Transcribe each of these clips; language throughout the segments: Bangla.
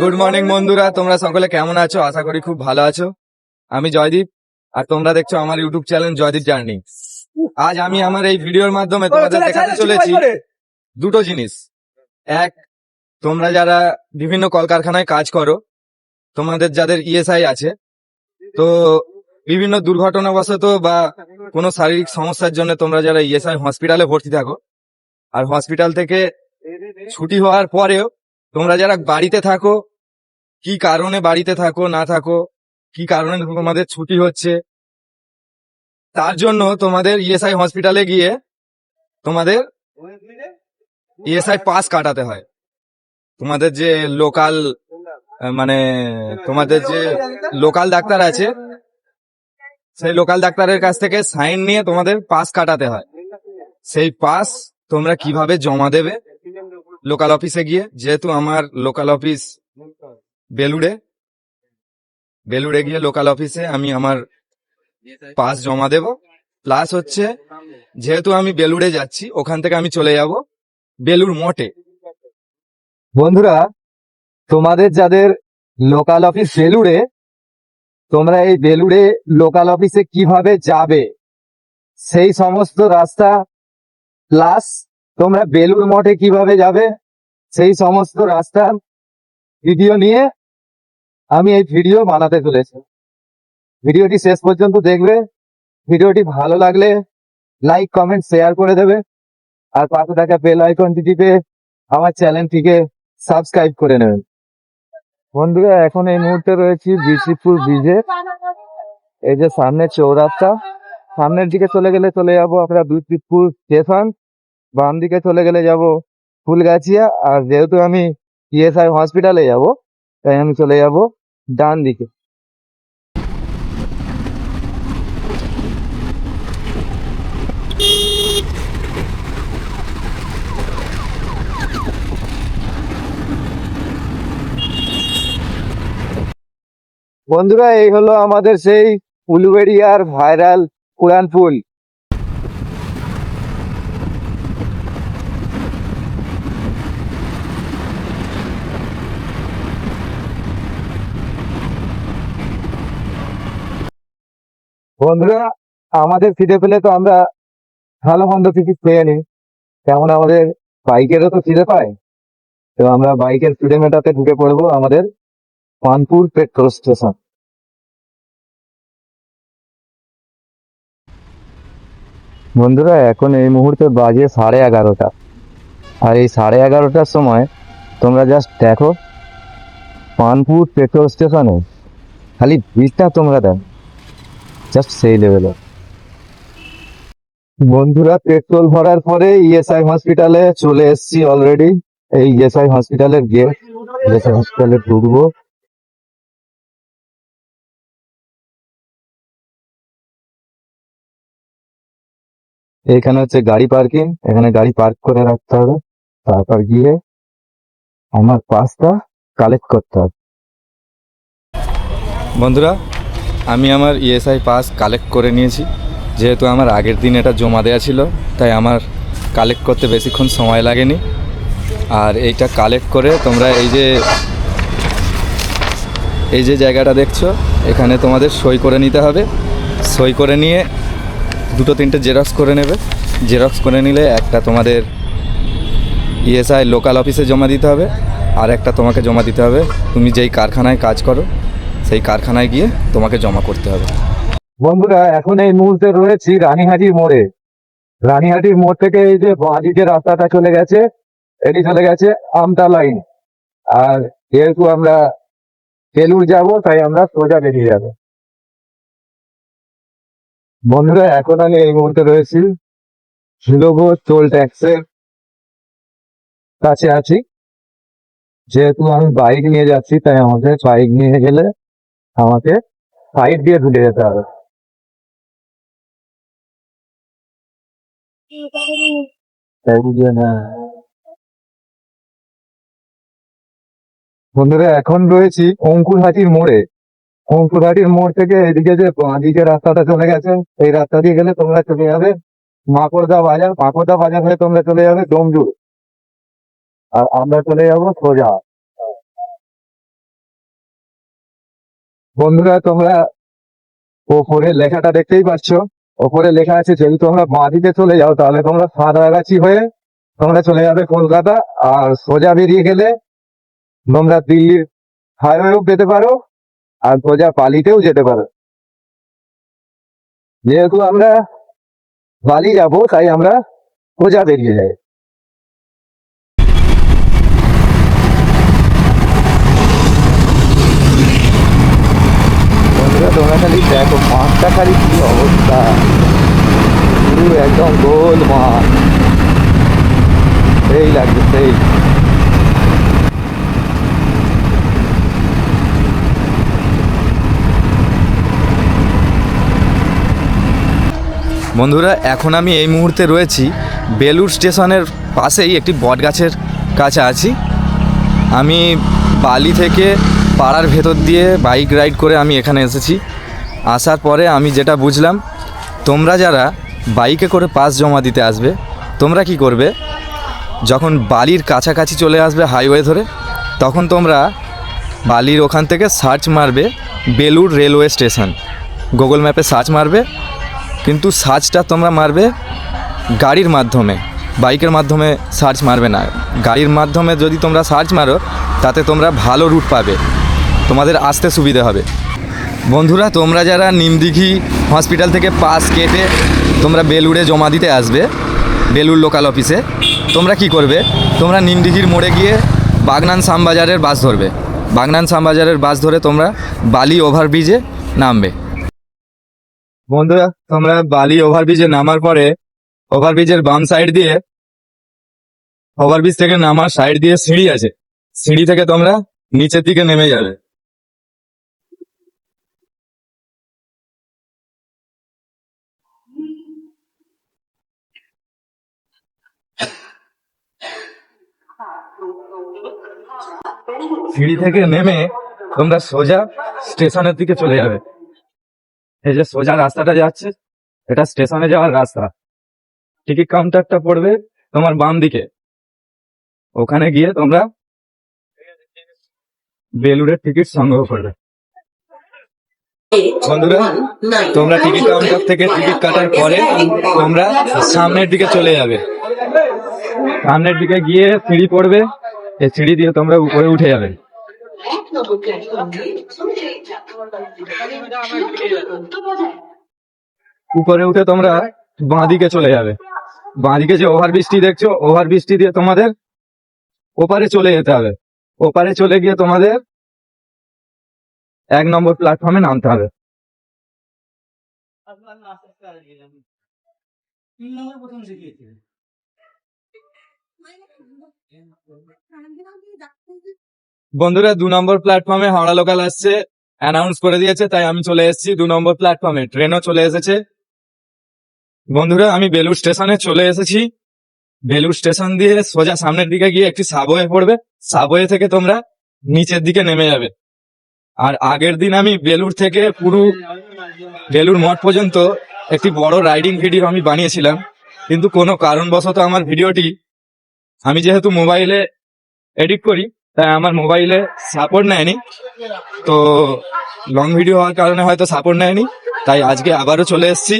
গুড মর্নিং বন্ধুরা। তোমরা সকলে কেমন আছো? আশা করি খুব ভালো আছো। আমি জয়দীপ আর তোমরা দেখছ আমার ইউটিউব চ্যানেল জয়দীপ জার্নি। আজ আমি আমার এই ভিডিওর মাধ্যমে তোমাদের দেখাতে চলেছি দুটো জিনিস। এক তোমরা যারা বিভিন্ন কলকারখানায় কাজ করো তোমাদের যাদের ইএসআই আছে তো বিভিন্ন দুর্ঘটনাবশত বা কোনো শারীরিক সমস্যার জন্য তোমরা যারা ইএসআই হসপিটালে ভর্তি থাকো আর হসপিটাল থেকে ছুটি হওয়ার পরেও তোমরা যারা বাড়িতে থাকো, কি কারণে বাড়িতে থাকো, না থাকো, কি কারণে তোমাদের ছুটি হচ্ছে, তার জন্য তোমাদের ইএসআই হসপিটালে গিয়ে তোমাদের ইএসআই পাস কাটাতে হয়। তোমাদের যে লোকাল মানে তোমাদের যে লোকাল ডাক্তার আছে, সেই লোকাল ডাক্তারের কাছ থেকে সাইন নিয়ে তোমাদের পাস কাটাতে হয়। সেই পাস তোমরা কীভাবে জমা দেবে? লোকাল অফিসে গিয়ে, যেহেতু আমার লোকাল অফিস বেলুড়ে বেলুড়ে গিয়ে লোকাল অফিসে আমি আমার পাস জমা দেব। প্লাস হচ্ছে, যেহেতু আমি বেলুড়ে যাচ্ছি, ওখান থেকে আমি চলে যাব বেলুড় মঠে। বন্ধুরা, তোমাদের যাদের লোকাল অফিস বেলুড়ে, তোমরা এই বেলুড়ে লোকাল অফিসে কীভাবে যাবে? সেই সমস্ত রাস্তা প্লাস তোমরা বেলুড় মঠে কীভাবে যাবে? সেই সমস্ত রাস্তা ভিডিও নিয়ে আমি এই ভিডিও বানাতে চলেছি। ভিডিওটি শেষ পর্যন্ত দেখবে। ভিডিওটি ভালো লাগলে লাইক কমেন্ট শেয়ার করে দেবে। আর পাশে থাকা বেল আইকনটি টিপে আমার চ্যানেলটিকে সাবস্ক্রাইব করে নেবেন। বন্ধুরা, এখন এই মুহূর্তে রয়েছি বিচিপুর ব্রিজে এই যে সামনে চৌরাস্তা। সামনের দিকে চলে গেলে চলে যাব আমরা বিচিপুর স্টেশন বাম দিকে চলে গেলে যাব ফুলগাছিয়া, আর যেহেতু আমি ইএসআই হসপিটালে যাব, তাই আমি চলে যাব ডান দিকে। বন্ধুরা, এই হলো আমাদের সেই উলুবেড়িয়ার ভাইরাল পুরান পুল বন্ধুরা, আমাদের খিদে পেলে তো আমরা ভালো মন্দ কিছু খেয়ে নিই। তেমন আমাদের বাইকেরও তো খিদে পায়। তো আমরা বাইকের খিদে মেটাতে ঢুকে পড়ব আমাদের পানপুর পেট্রোল স্টেশন। বন্ধুরা, এখন এই মুহূর্তে বাজে সাড়ে এগারোটা। আর এই সাড়ে এগারোটার সময় তোমরা জাস্ট দেখো, পানপুর পেট্রোল স্টেশনে খালি ভিড়টা তোমরা দেখো। জাস্ট সেই লেভেলে বন্ধুরা পেট্রোল ভরার পরে ইএসআই হসপিটালে চলে এসেছি অলরেডি এই ইএসআই হসপিটালের গেট ইএসআই হসপিটালে ঢুকবো। এখানে হচ্ছে গাড়ি পার্কিং এখানে গাড়ি পার্ক করে রাখতে হবে। তারপর গিয়ে আমার পাসটা কালেক্ট করতে হবে। বন্ধুরা আমি আমার ইএসআই পাস কালেক্ট করে নিয়েছি। যেহেতু আমার আগের দিন এটা জমা দেওয়া ছিল, তাই আমার কালেক্ট করতে বেশিক্ষণ সময় লাগেনি। আর এইটা কালেক্ট করে তোমরা এই যে এই যে জায়গাটা দেখছ, এখানে তোমাদের সই করে নিতে হবে। সই করে নিয়ে দুটো তিনটে জেরক্স করে নেবে। জেরক্স করে নিলে একটা তোমাদের ইএসআই লোকাল অফিসে জমা দিতে হবে, আর একটা তোমাকে জমা দিতে হবে। তুমি যেই কারখানায় কাজ করো সেই কারখানায় গিয়ে তোমাকে জমা করতে হবে। বন্ধুরা, এখন এই মুহূর্তে রয়েছি রানীহাটির মোড়ে। রানীহাটির মোড় থেকে এই যে বাঁদি যে রাস্তাটা চলে গেছে, এটি চলে গেছে আমতা লাইন আর যেহেতু আমরা বেলুর যাব, তাই আমরা সোজা বেরিয়ে যাব। বন্ধুরা, এখন আমি এই মুহূর্তে রয়েছি ঝুলবো টোল ট্যাক্সের কাছে আছি। যেহেতু আমি বাইক নিয়ে যাচ্ছি, তাই আমাদের বাইক নিয়ে গেলে আমাকে সাইড দিয়ে ঢুকে যেতে হবে। বন্ধুরা, এখন রয়েছি অঙ্কুরহাটির মোড়ে। অঙ্কুরহাটির মোড় থেকে এদিকে যে বাঁদিকে রাস্তাটা চলে গেছে, এই রাস্তা দিয়ে গেলে তোমরা চলে যাবে মাকড়দা বাজার। মাকড়দা বাজার হয়ে তোমরা চলে যাবে ডোমজুর আর আমরা চলে যাব সোজা। বন্ধুরা, তোমরা ওপরে লেখাটা দেখতেই পাচ্ছ। ওপরে লেখা আছে, যদি তোমরা বাঁদিকে চলে যাও, তাহলে তোমরা সাদরাগাছি হয়ে তোমরা চলে যাবে কলকাতা আর সোজা বেরিয়ে গেলে তোমরা দিল্লির হাইওয়েও যেতে পারো আর সোজা পালিতেও যেতে পারো। যেহেতু আমরা বালি যাব, তাই আমরা সোজা বেরিয়ে যাই বন্ধুরা তোমরা খালি দেখো মাঠটা খালি কি অবস্থা? পুরো একদম গোল মাঠ সেই লাগছে সেই। বন্ধুরা, এখন আমি এই মুহূর্তে রয়েছি বেলুর স্টেশনের পাশেই একটি বটগাছের কাছে আছি। আমি বালি থেকে পাড়ার ভেতর দিয়ে বাইক রাইড করে আমি এখানে এসেছি। আসার পরে আমি যেটা বুঝলাম, তোমরা যারা বাইকে করে পাস জমা দিতে আসবে, তোমরা কি করবে? যখন বালির কাছাকাছি চলে আসবে হাইওয়ে ধরে, তখন তোমরা বালির ওখান থেকে সার্চ মারবে বেলুর রেলওয়ে স্টেশন। গুগল ম্যাপে সার্চ মারবে, কিন্তু সার্চটা তোমরা মারবে গাড়ির মাধ্যমে। বাইকের মাধ্যমে সার্চ মারবে না। গাড়ির মাধ্যমে যদি তোমরা সার্চ মারো, তাতে তোমরা ভালো রুট পাবে। তোমাদের আসতে সুবিধে হবে। বন্ধুরা, তোমরা যারা নিমদিঘি হসপিটাল থেকে পাস কেটে তোমরা বেলুড়ে জমা দিতে আসবে বেলুর লোকাল অফিসে, তোমরা কি করবে? তোমরা নিমদিঘির মোড়ে গিয়ে বাগনান শ্যামবাজারের বাস ধরবে। বাগনান শ্যামবাজারের বাস ধরে তোমরা বালি ওভারব্রিজে নামবে। বন্ধুরা, তোমরা বালি ওভারব্রিজে নামার পরে ওভারব্রিজের বাম সাইড দিয়ে, ওভারব্রিজ থেকে নামার সাইড দিয়ে সিঁড়ি আছে। সিঁড়ি থেকে তোমরা নিচের দিকে নেমে যাবে। সিঁড়ি থেকে নেমে তোমরা সোজা স্টেশনের দিকে চলে যাবে। এই যে সোজা রাস্তাটা যাচ্ছে, এটা স্টেশনে যাওয়ার রাস্তা। টিকিট কাউন্টারটা পড়বে তোমার বাম দিকে। ওখানে গিয়ে তোমরা বেলুড়ের টিকিট সংগ্রহ করবে। বন্ধুরা, তোমরা টিকিট কাউন্টার থেকে টিকিট কাটার পরে তোমরা সামনের দিকে চলে যাবে। সামনের দিকে গিয়ে সিঁড়ি পড়বে। এই সিঁড়ি দিয়ে তোমরা উপরে উঠে যাবে। উপরে উঠে তোমরা বাঁদিকে চলে যাবে। বাঁদিকে যে ওভার বৃষ্টি দেখছ, ওভার বৃষ্টি দিয়ে তোমাদের ওপারে চলে যেতে হবে। ওপারে চলে গিয়ে তোমাদের এক নম্বর প্ল্যাটফর্মে নামতে হবে। বন্ধুরা, দু নম্বর প্ল্যাটফর্মে হাওড়া লোকাল আসছে অ্যানাউন্স করে দিয়েছে, তাই আমি চলে এসেছি দু নম্বর প্ল্যাটফর্মে ট্রেনও চলে এসেছে। বন্ধুরা, আমি বেলুর স্টেশনে চলে এসেছি। বেলুর স্টেশন দিয়ে সোজা সামনের দিকে গিয়ে একটি সাবওয়ে পড়বে। সাবওয়ে থেকে তোমরা নিচের দিকে নেমে যাবে। আর আগের দিন আমি বেলুর থেকে পুরো বেলুর মঠ পর্যন্ত একটি বড় রাইডিং ভিডিও আমি বানিয়েছিলাম। কিন্তু কোনো কারণবশত আমার ভিডিওটি আমি যেহেতু মোবাইলে এডিট করি, তাই আমার মোবাইলে সাপোর্ট নেয়নি। তো লং ভিডিও হওয়ার কারণে হয়তো সাপোর্ট নেয়নি। তাই আজকে আবারও চলে এসেছি।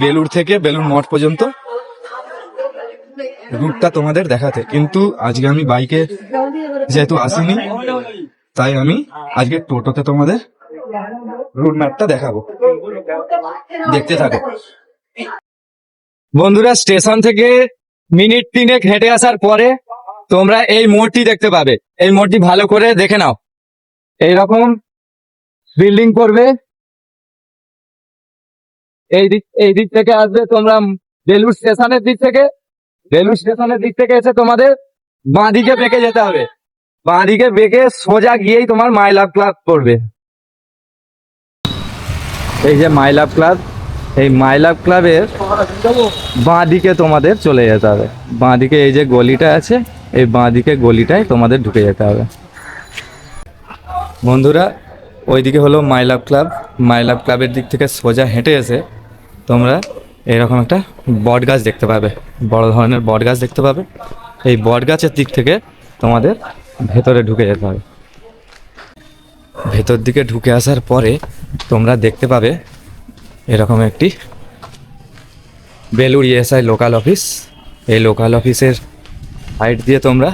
বেলুর থেকে বেলুর মঠ পর্যন্ত। রুটটা তোমাদের দেখাতে। কিন্তু আজকে আমি বাইকে যেহেতু আসিনি, তাই আমি আজকে টোটোতে তোমাদের রুট ম্যাপটা দেখাবো। দেখতে থাকো। বন্ধুরা, স্টেশন থেকে মিনিট তিনেক হেঁটে আসার পরে তোমরা এই মোড়টি দেখতে পাবে। এই মোড়টি ভালো করে দেখে নাও। এইরকম বিল্ডিং করবে। এই দিক এই দিক থেকে আসবে তোমরা বেলুর স্টেশনের দিক থেকে। বেলুর স্টেশনের দিক থেকে এসে তোমাদের বাঁ দিকে বেঁকে যেতে হবে। বাঁ দিকে বেঁকে সোজা গিয়েই তোমার মাই লাভ ক্লাব পড়বে এই যে মাই লাভ ক্লাব। এই মাই লাভ ক্লাবের বাঁ দিকে তোমাদের চলে যেতে হবে। বাঁ দিকে এই যে গলিটা আছে, এই বাঁ দিকে গলিটায় তোমাদের ঢুকে যেতে হবে। বন্ধুরা, ওইদিকে হলো মাই লাভ ক্লাব। মাই লাভ ক্লাবের দিক থেকে সোজা হেঁটে এসে তোমরা এরকম একটা বট গাছ দেখতে পাবে। বড় ধরনের বট গাছ দেখতে পাবে। এই বট গাছের দিক থেকে তোমাদের ভেতরে ঢুকে যেতে হবে। ভেতর দিকে ঢুকে আসার পরে তোমরা দেখতে পাবে এরকম একটি বেলুর ইএসআই লোকাল অফিস এই লোকাল অফিসের সাইড দিয়ে তোমরা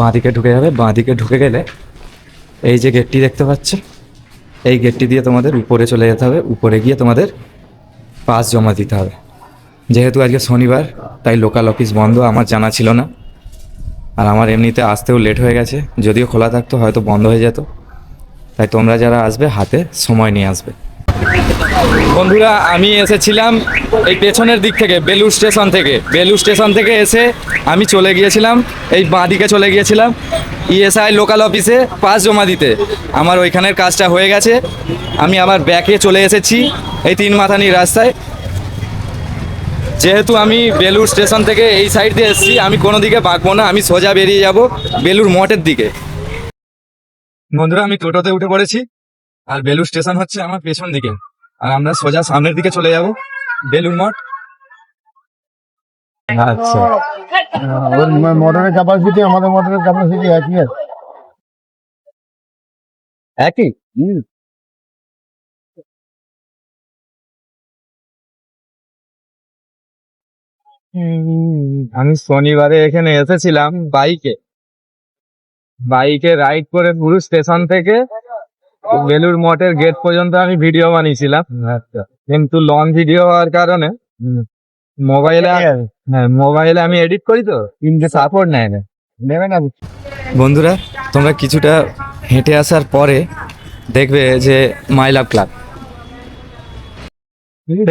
বাঁদিকে ঢুকে যাবে। বাঁদিকে ঢুকে গেলে এই যে গেটটি দেখতে পাচ্ছ, এই গেটটি দিয়ে তোমাদের উপরে চলে যেতে হবে। উপরে গিয়ে তোমাদের পাস জমা দিতে হবে। যেহেতু আজকে শনিবার, তাই লোকাল অফিস বন্ধ, আমার জানা ছিল না। আর আমার এমনিতে আসতেও লেট হয়ে গেছে। যদিও খোলা থাকতো, হয়তো বন্ধ হয়ে যেত। তাই তোমরা যারা আসবে, হাতে সময় নিয়ে আসবে। বন্ধুরা, আমি এসেছিলাম এই পেছনের দিক থেকে বেলুর স্টেশন থেকে। বেলুর স্টেশন থেকে এসে আমি চলে গিয়েছিলাম, এই বাঁ দিকে চলে গিয়েছিলাম ইএসআই লোকাল অফিসে পাস জমা দিতে। আমার ওইখানের কাজটা হয়ে গেছে। আমি আবার ব্যাকে চলে এসেছি এই তিন মাথানি রাস্তায়। যেহেতু আমি বেলুর স্টেশন থেকে এই সাইড দিয়ে এসেছি, আমি কোনো দিকে বাঁকবো না, আমি সোজা বেরিয়ে যাব বেলুর মঠের দিকে। বন্ধুরা, আমি টোটোতে উঠে পড়েছি, আর বেলুর স্টেশন হচ্ছে আমার পেছন দিকে। আর আমরা সোজা সামনের দিকে চলে যাব বেলুর মঠ। আচ্ছা। ওর মোটরের ক্যাপাসিটি আমাদের মোটরের ক্যাপাসিটি একই আছে। একই? আমি শনিবারে এখানে এসেছিলাম বাইকে। বাইকে রাইড করে পুরো স্টেশন থেকে বেলুর মঠের গেট পর্যন্ত আমি ভিডিও বানিয়েছিলাম। কিন্তু লং ভিডিও হওয়ার কারণে মোবাইলে হ্যাঁ মোবাইলে আমি এডিট করি তো কিন্তু সাপোর্ট নেয় না। নেবে না। বন্ধুরা তোমরা কিছুটা হেঁটে আসার পরে দেখবে যে মাই লাভ ক্লাব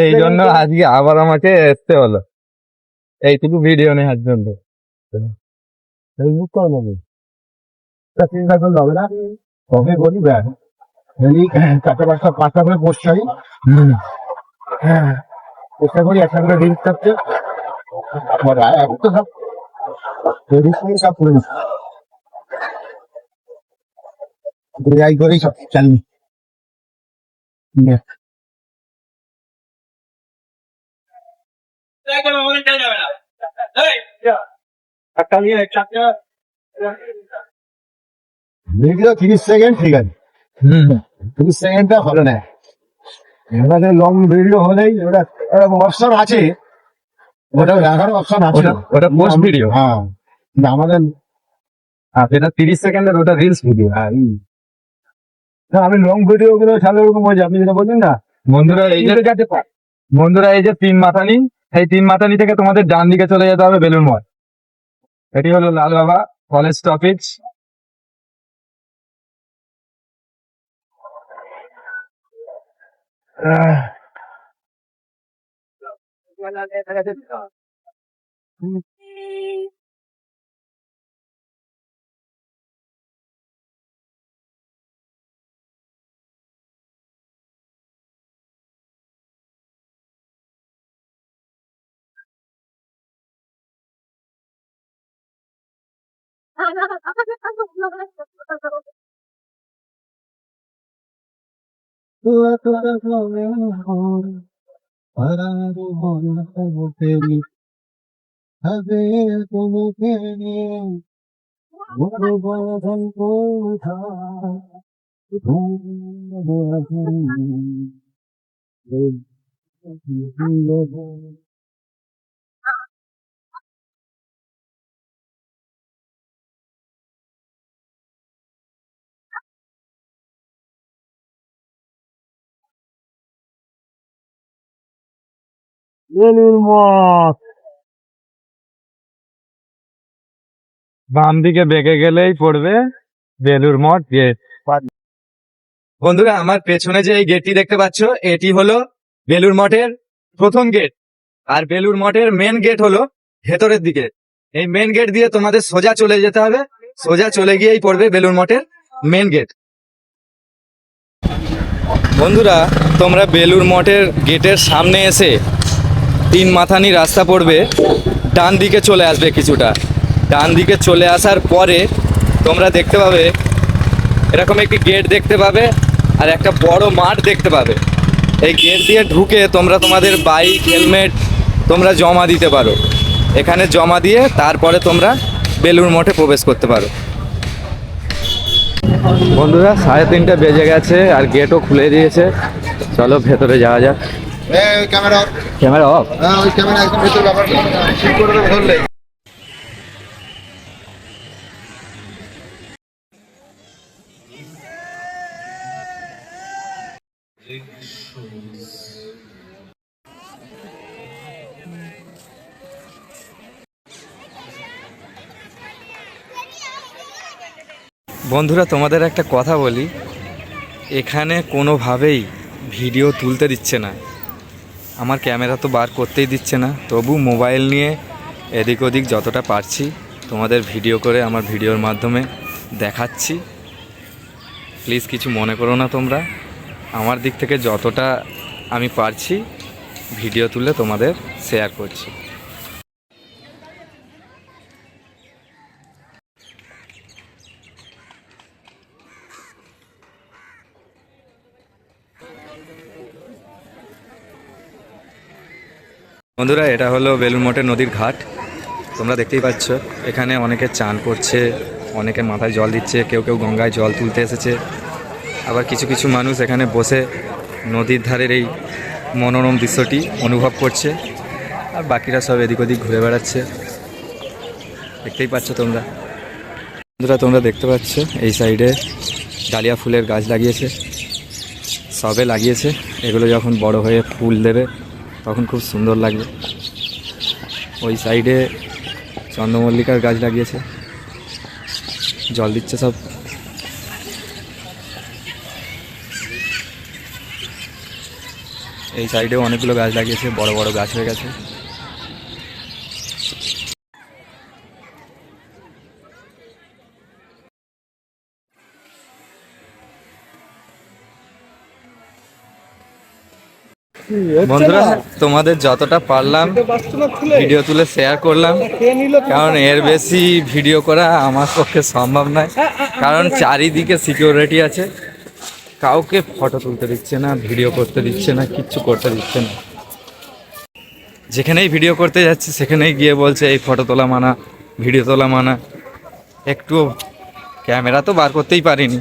এই জন্য আজকে আবার আমাকে আসতে হলো। এইটুকু ভিডিও নেওয়ার জন্য। ফেসবুক করে নেবে। তা চিন্তা করলে হবে না। কবে বলি ব্যাগ যদি চারটে পাঁচটা পাঁচটা করে পোস্ট চাই হ্যাঁ চেষ্টা করি একটা করে রিলস থাকছে আমার এখন তো সব রিলস করে সব করে যাই করেই সব ভিডিও তিরিশ সেকেন্ড ঠিক আছে। তিরিশ সেকেন্ডটা হলো না। এবারে লং ভিডিও হলেই ওটা অপশন আছে। ওটা রাখার অপশন আছে। ওটা- post হ্যাঁ। আমাদের তিরিশ সেকেন্ডের ওটা রিলস ভিডিও হ্যাঁ, আমি লং ভিডিও গুলো ছাড়লে ওরকম হয়েছে আপনি যেটা বলছেন না বন্ধুরা এই যে যাতে পার। বন্ধুরা এই যে তিন মাথানি এই তিন মাথানি থেকে তোমাদের ডান দিকে চলে যেতে হবে বেলুন মঠ। এটি হলো লাল বাবা কলেজ স্টপেজ あんあ、なんか、赤ちゃんと同じだった。তোমাকে নিয়ে বড় বড় গল্প বেলুর মঠ বাম দিকে বেঁকে গেলেই পড়বে বেলুর মঠ গেট। বন্ধুরা, আমার পেছনে যে এই গেটটি দেখতে পাচ্ছ, এটি হলো বেলুর মঠের প্রথম গেট। আর বেলুর মঠের মেন গেট হলো ভেতরের দিকে। এই মেন গেট দিয়ে তোমাদের সোজা চলে যেতে হবে। সোজা চলে গিয়েই পড়বে বেলুর মঠের মেন গেট বন্ধুরা, তোমরা বেলুর মঠের গেটের সামনে এসে তিন মাথানি রাস্তা পড়বে, ডান দিকে চলে আসবে কিছুটা। ডান দিকে চলে আসার পরে তোমরা দেখতে পাবে, এরকম একটি গেট দেখতে পাবে আর একটা বড় মাঠ দেখতে পাবে। এই গেট দিয়ে ঢুকে তোমরা তোমাদের বাইক, হেলমেট তোমরা জমা দিতে পারো। এখানে জমা দিয়ে তারপরে তোমরা বেলুর মঠে প্রবেশ করতে পারো। বন্ধুরা, সাড়ে তিনটে বেজে গেছে আর গেটও খুলে দিয়েছে। চলো ভেতরে যাওয়া যাক। Camera camera off? হ্যাঁ ওই ক্যামেরা একদম ভেতর ব্যাপার। ঠিক করে ধরলে বন্ধুরা তোমাদের একটা কথা বলি। এখানে কোনোভাবেই ভিডিও তুলতে দিচ্ছে না। আমার ক্যামেরা তো বার করতেই দিচ্ছে না। তবু মোবাইল নিয়ে এদিক ওদিক যতটা পারছি তোমাদের ভিডিও করে আমার ভিডিওর মাধ্যমে দেখাচ্ছি। প্লিজ কিছু মনে করো না তোমরা। আমার দিক থেকে যতটা আমি পারছি, ভিডিও তুলে তোমাদের শেয়ার করছি। বন্ধুরা, এটা হলো বেলুর মঠের নদীর ঘাট। তোমরা দেখতেই পাচ্ছ, এখানে অনেকে চান করছে, অনেকে মাথায় জল দিচ্ছে, কেউ কেউ গঙ্গায় জল তুলতে এসেছে। আবার কিছু কিছু মানুষ এখানে বসে নদীর ধারের এই মনোরম দৃশ্যটি অনুভব করছে, আর বাকিরা সব এদিক ওদিক ঘুরে বেড়াচ্ছে। দেখতেই পাচ্ছ তোমরা। বন্ধুরা, তোমরা দেখতে পাচ্ছ, এই সাইডে ডালিয়া ফুলের গাছ লাগিয়েছে। সবে লাগিয়েছে। এগুলো যখন বড় হয়ে ফুল দেবে তখন খুব সুন্দর লাগবে ওই সাইডে চন্দ্রমল্লিকার গাছ লাগিয়েছে। জল দিচ্ছে সব। এই সাইডেও অনেকগুলো গাছ লাগিয়েছে, বড় বড় গাছ হয়ে গেছে। বন্ধুরা তোমাদের যতটা পারলাম ভিডিও তুলে শেয়ার করলাম। কারণ এর বেশি ভিডিও করা আমার পক্ষে সম্ভব নয়। কারণ চারিদিকে সিকিউরিটি আছে। কাউকে ফটো তুলতে দিচ্ছে না ভিডিও করতে দিচ্ছে না কিচ্ছু করতে দিচ্ছে না। যেখানেই ভিডিও করতে যাচ্ছে সেখানেই গিয়ে বলছে এই ফটো তোলা মানা ভিডিও তোলা মানা। একটু ক্যামেরা তো বার করতেই পারিনি।